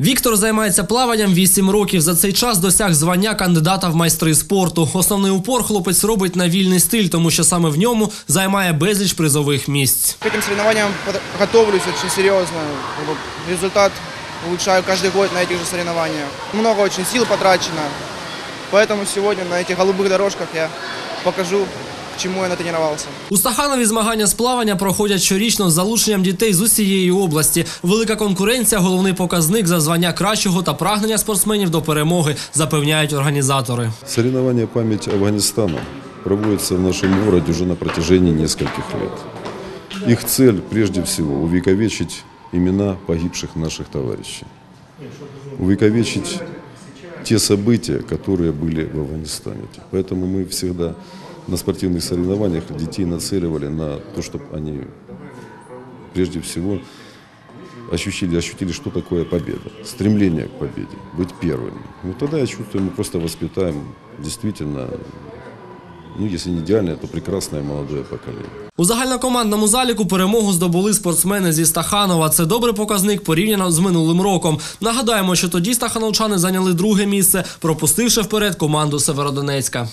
Віктор займається плаванням 8 років. За цей час досяг звання кандидата в майстри спорту. Основний упор хлопець робить на вільний стиль, тому що саме в ньому займає безліч призових місць. К этим соревнованиям под- готовлюсь очень серьезно. Как бы Результат улучшаю каждый год на этих же соревнованиях. Много очень сил потрачено. Поэтому сегодня на этих голубых дорожках я покажу, к чему я натренировался. У Стаханові змагання з плавання проходять щорічно з залученням дітей з усієї області. Велика конкуренція головний показник за звання кращого та прагнення спортсменів до перемоги, запевняють організатори. Соревнования «Память Афганистана» проводятся в нашем городе уже на протяжении нескольких лет. Их цель, прежде всего, увековечить имена погибших наших товарищей. Увековечить те события, которые были в Афганистане. Поэтому мы всегда на спортивных соревнованиях детей нацеливали на то, чтобы они прежде всего ощутили, ощутили, что такое победа, стремление к победе, быть первыми. Ну, тогда я чувствую, мы просто воспитаем действительно, ну, если не идеальное, то прекрасное молодое поколение. У загальнокомандному заліку перемогу здобули спортсмени зі Стаханова. Це добрий показник порівняно з минулим роком. Нагадаємо, що тоді стахановчани зайняли друге місце, пропустивши вперед команду Северодонецька.